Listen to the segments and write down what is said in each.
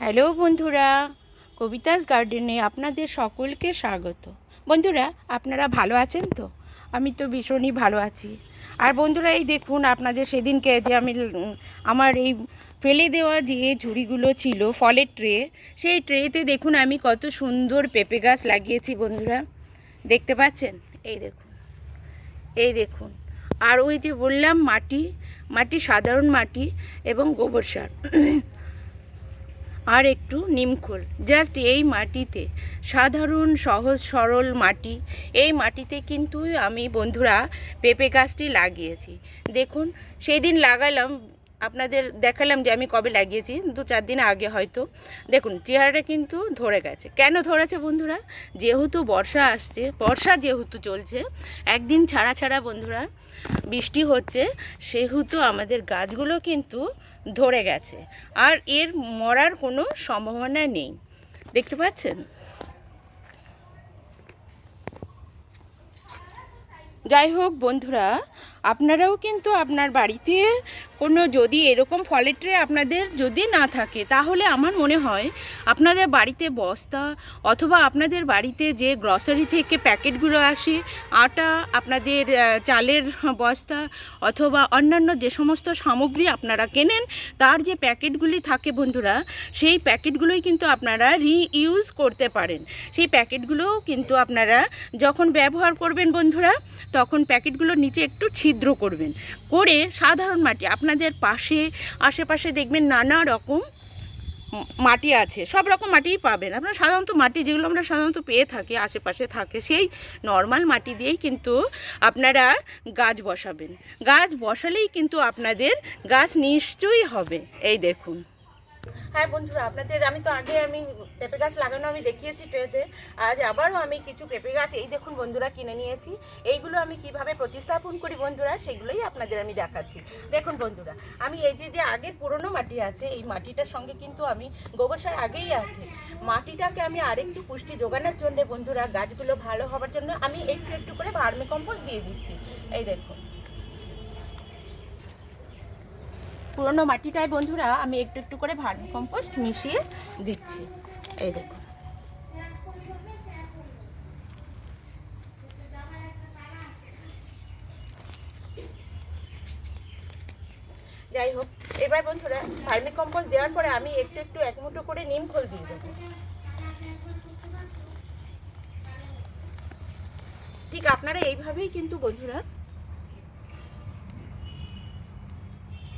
Hello বন্ধুরা, কবিতাস গার্ডেনে আপনাদের সকলকে স্বাগত। বন্ধুরা, আপনারা ভালো আছেন তো? আমি তো ভীষণই ভালো আছি। আর বন্ধুরা, এই দেখুন আপনাদের সেদিনকে যে আমি আমার এই ফেলে দেওয়া যে ঝুড়িগুলো ছিল ফলের ট্রে, সেই ট্রেতে দেখুন আমি কত সুন্দর পেঁপে গাছ লাগিয়েছি বন্ধুরা। দেখতে পাচ্ছেন? এই দেখুন। এই দেখুন। আর ওই যে বললাম মাটি মাটি সাধারণ মাটি এবং গোবর সার। আর একটু নিমখোল জাস্ট এই মাটিতে, সাধারণ, সহজ, সরল মাটি। এই মাটিতে কিন্তু আমি বন্ধুরা পেঁপে গাছটি লাগিয়েছি। দেখুন সেই দিন লাগালাম, আপনাদের দেখালাম যে আমি কবে লাগিয়েছি, দু চার দিন আগে হয়তো। দেখুন, চেহারাটা কিন্তু ধরে গেছে। কেন ধরেছে বন্ধুরা? যেহেতু বর্ষা আসছে, বর্ষা যেহেতু চলছে, একদিন ছাড়া ছাড়া বন্ধুরা বৃষ্টি হচ্ছে, সেহেতু আমাদের গাছগুলো কিন্তু ধরে গেছে। আর এর মরার কোনো সম্ভাবনা নেই। দেখতে পাচ্ছেন? যাই হোক বন্ধুরা আপনারাও কিন্তু আপনার বাড়িতে কোনো যদি এরকম ফলের ট্রে আপনাদের যদি না থাকে, তাহলে আমার মনে হয় আপনাদের বাড়িতে বস্তা অথবা আপনাদের বাড়িতে যে গ্রসারি থেকে প্যাকেটগুলো আসে, আটা, আপনাদের চালের বস্তা অথবা অন্যান্য যে সমস্ত সামগ্রী আপনারা কেনেন, তার যে প্যাকেটগুলি থাকে বন্ধুরা, সেই প্যাকেটগুলোই কিন্তু আপনারা রিইউজ করতে পারেন। সেই প্যাকেটগুলোও কিন্তু আপনারা যখন ব্যবহার করবেন বন্ধুরা, তখন প্যাকেটগুলোর নিচে একটু ছিদ্র করবেন। করে সাধারণ মাটি, আপনাদের পাশে, আশেপাশে দেখবেন নানা রকম মাটি আছে। সব রকম মাটিই পাবেন। আপনারা সাধারণত মাটি যেগুলো আমরা সাধারণত পেয়ে থাকি, আশেপাশে থাকে, সেই নর্মাল মাটি দিয়েই কিন্তু আপনারা গাছ বসাবেন। গাছ বসালেই কিন্তু আপনাদের গাছ নিশ্চয়ই হবে। এই দেখুন। হ্যাঁ বন্ধুরা, আপনাদের, আমি তো আগে আমি পেঁপে গাছ লাগানো আমি দেখিয়েছি ট্রেতে, আজ আবারও আমি কিছু পেঁপে গাছ, এই দেখুন বন্ধুরা কিনে নিয়েছি, এইগুলো আমি কীভাবে প্রতিস্থাপন করি বন্ধুরা, সেগুলোই আপনাদের আমি দেখাচ্ছি। দেখুন বন্ধুরা, আমি এই যে যে আগের পুরনো মাটি আছে, এই মাটিটার সঙ্গে কিন্তু আমি গোবর সার আগেই আছে, মাটিটাকে আমি আরেকটু পুষ্টি যোগানোর জন্য বন্ধুরা, গাছগুলো ভালো হওয়ার জন্য আমি একটু একটু করে ভার্মি কম্পোস্ট দিয়ে দিচ্ছি, এই দেখুন। পুরোনো মাটিটায় বন্ধুরা আমি একটু একটু করে ভার্মি কম্পোস্ট মিশিয়ে দিচ্ছি। এই দেখুন। যাই হোক, এবার বন্ধুরা ভার্মি কম্পোস্ট দেওয়ার পরে আমি একটু একটু এক মুঠো করে নিম খোল দিয়ে দেবো। ঠিক আপনারা এইভাবেই কিন্তু বন্ধুরা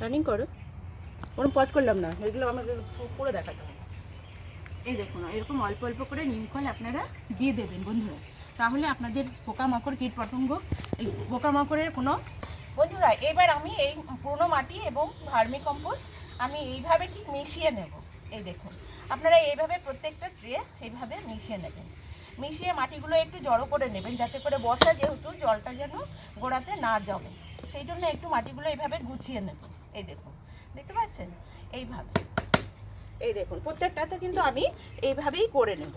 রানিং করো। কোনো পজ করলাম না। এগুলো আমাকে করে দেখাতে হবে। এই দেখুন, এরকম অল্প অল্প করে নিমখল আপনারা দিয়ে দেবেন বন্ধুরা। তাহলে আপনাদের পোকামাকড় কীট পতঙ্গ এই পোকামাকড়ের কোনো বন্ধুরা, এবার আমি এই পুরনো মাটি এবং ভার্মি কম্পোস্ট আমি এইভাবে ঠিক মিশিয়ে নেব। এই দেখুন, আপনারা এইভাবে প্রত্যেকটা ট্রে এইভাবে মিশিয়ে নেবেন। মিশিয়ে মাটিগুলো একটু জড়ো করে নেবেন, যাতে করে বর্ষা যেহেতু জলটা যেন গোড়াতে না জমে। সেই জন্য একটু মাটিগুলো এইভাবে গুছিয়ে নেব। এই দেখুন, দেখতে পাচ্ছেন? এইভাবে। এই দেখুন, প্রত্যেকটাতে কিন্তু আমি এইভাবেই করে নেব।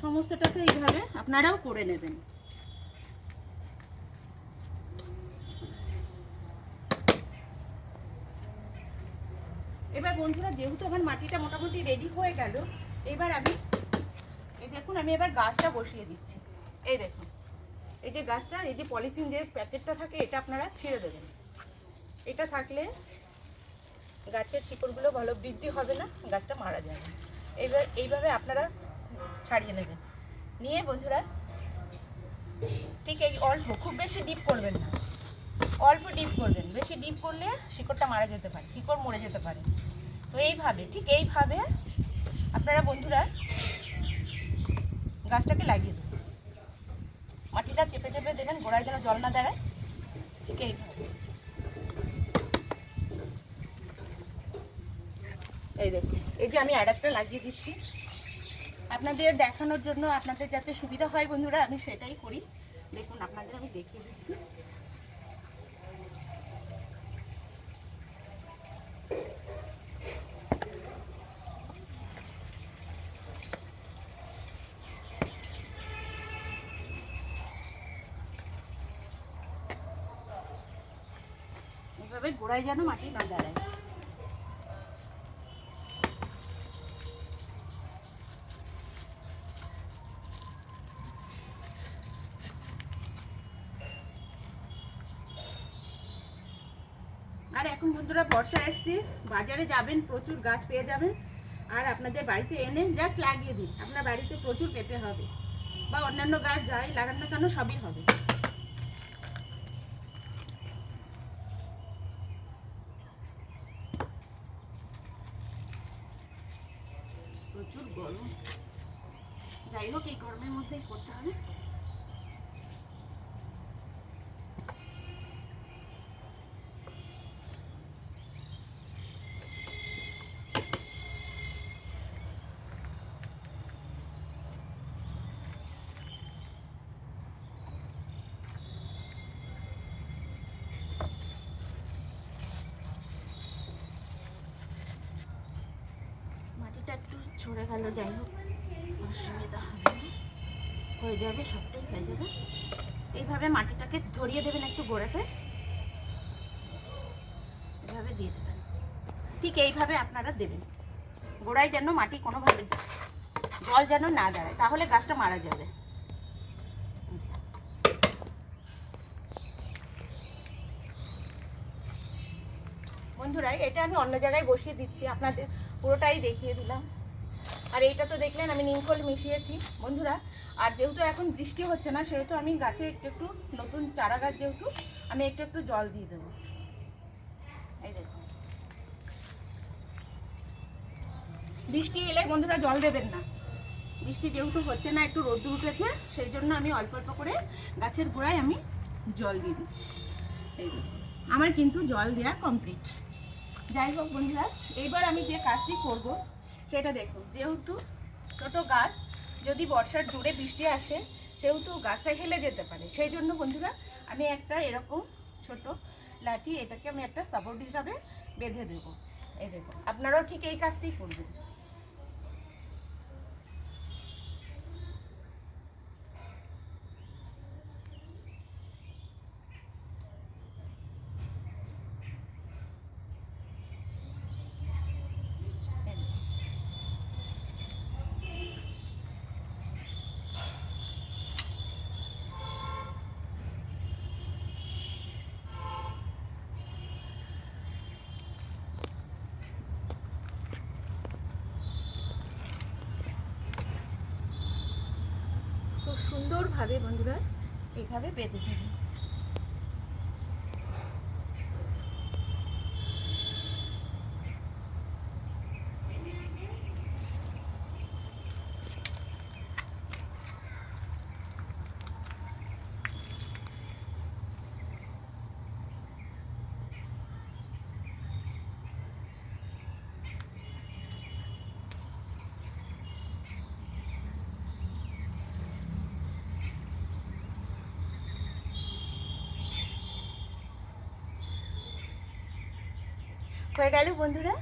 সমস্তটাতে এইভাবে আপনারাও করে নেবেন এবার বন্ধুরা যেহেতু আমার মাটিটা মোটামুটি রেডি হয়ে গেল, এবার আমি, এই দেখুন, আমি এবার গাছটা বসিয়ে দিচ্ছি। এই দেখুন, এই যে গাছটা, এই যে পলিথিন যে প্যাকেটটা থাকে, এটা আপনারা ছিঁড়ে দেবেন। এটা থাকলে গাছের শিকড়গুলো ভালো বৃদ্ধি হবে না, গাছটা মারা যাবে। এবার এইভাবে আপনারা ছাড়িয়ে নেবেন। নিয়ে বন্ধুরা, ঠিক এই অল্প, খুব বেশি ডিপ করবেন না। অল্প ডিপ করবেন। বেশি ডিপ করলে শিকড়টা মারা যেতে পারে, শিকড় মরে যেতে পারে। তো এইভাবে, ঠিক এইভাবে আপনারা বন্ধুরা গাছটাকে লাগিয়ে দেবেন। মাটিটা চেপে চেপে দেবেন, গোড়ায় যেন জল না দাঁড়ায়, ঠিক এইভাবে। এই দেখুন, এই যে আমি অ্যাডাপ্টার লাগিয়ে দিচ্ছি। আপনাদের দেখানোর জন্য আপনাদের যাতে সুবিধা হয় বন্ধুরা, আমি সেটাই করি। দেখুন, আপনাদের আমি দেখিয়ে দিচ্ছি। গোড়ায় যেন মাটি না দাঁড়ায়। আর এখন বন্ধুরা বর্ষা এসছে, বাজারে যাবেন, প্রচুর গাছ পেয়ে যাবেন। আর আপনাদের বাড়িতে এনে জাস্ট লাগিয়ে দিন, আপনার বাড়িতে প্রচুর পেঁপে হবে। বা অন্যান্য গাছ যাই লাগান না কেন, সবই হবে প্রচুর গরম যাই হোক এই গরমের মধ্যেই করতে হবে। একটু ছড়ে গেল যাই হোক অসুবিধা হবে হয়ে যাবে, সবটাই হয়ে যাবে। এইভাবে মাটিটাকে ধরিয়ে দেবেন একটু গোড়াতে। এভাবে দিয়ে দেবেন। ঠিক এইভাবে আপনারা দেবেন। গোড়ায় যেন মাটি কোনোভাবে জল যেন না দাঁড়ায়, তাহলে গাছটা মারা যাবে। বন্ধুরা, এটা আমি অন্য জায়গায় বসিয়ে দিচ্ছি, আপনাদের পুরোটাই দেখিয়ে দিলাম। আর এইটা তো দেখলেন, আমি নিমখোল মিশিয়েছি, বন্ধুরা। আর যেহেতু এখন বৃষ্টি হচ্ছে না, সেহেতু আমি গাছে একটু একটু নতুন চারা গাছ যেহেতু, আমি একটু একটু জল দিয়ে দেবো। এই দেখুন। বৃষ্টি এলে বন্ধুরা জল দেবেন না। বৃষ্টি যেহেতু হচ্ছে না, একটু রোদ্দুর উঠেছে, সেই জন্য আমি অল্প অল্প করে গাছের গোড়ায় আমি জল দিয়ে দিচ্ছি। আমার কিন্তু জল দেওয়া কমপ্লিট যাই হোক বন্ধুরা, এইবার আমি যে কাজটি করব সেটা দেখুন, যেহেতু ছোট গাছ, যদি বর্ষার জোরে বৃষ্টি আসে, সেহেতু গাছটা হেলে যেতে পারে। সেই জন্য বন্ধুরা, আমি একটা এরকম ছোট লাঠি, এটাকে আমি একটা সাপোর্ট হিসাবে বেঁধে দেবো। এই দেখুন, আপনারাও ঠিক এই কাজটি করবেন এই দেখুন। খুব সুন্দরভাবে বন্ধুরা এইভাবে বেঁধে দেবেন হয়ে গেল, বন্ধুরা।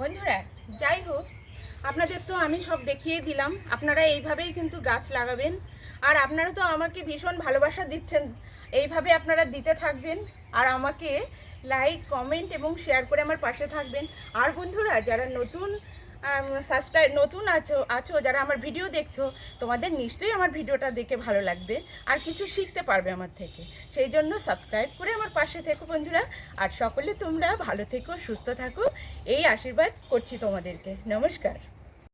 বন্ধুরা, যাই হোক, আপনাদের তো আমি সব দেখিয়ে দিলাম। আপনারা এইভাবেই কিন্তু গাছ লাগাবেন। আর আপনারা তো আমাকে ভীষণ ভালোবাসা দিচ্ছেন। এইভাবে আপনারা দিতে থাকবেন আর আমাকে লাইক কমেন্ট এবং শেয়ার করে আমার পাশে থাকবেন। আর বন্ধুরা, যারা নতুন সাবস্ক্রাইব নতুন আছো আছো, যারা আমার ভিডিও দেখছ, তোমাদের নিশ্চয়ই আমার ভিডিওটা দেখে ভালো লাগবে আর কিছু শিখতে পারবে আমার থেকে। সেই জন্য সাবস্ক্রাইব করে আমার পাশে থেকো বন্ধুরা, আর সকলে তোমরা ভালো থেকো, সুস্থ থাকো, এই আশীর্বাদ করছি তোমাদেরকে। নমস্কার।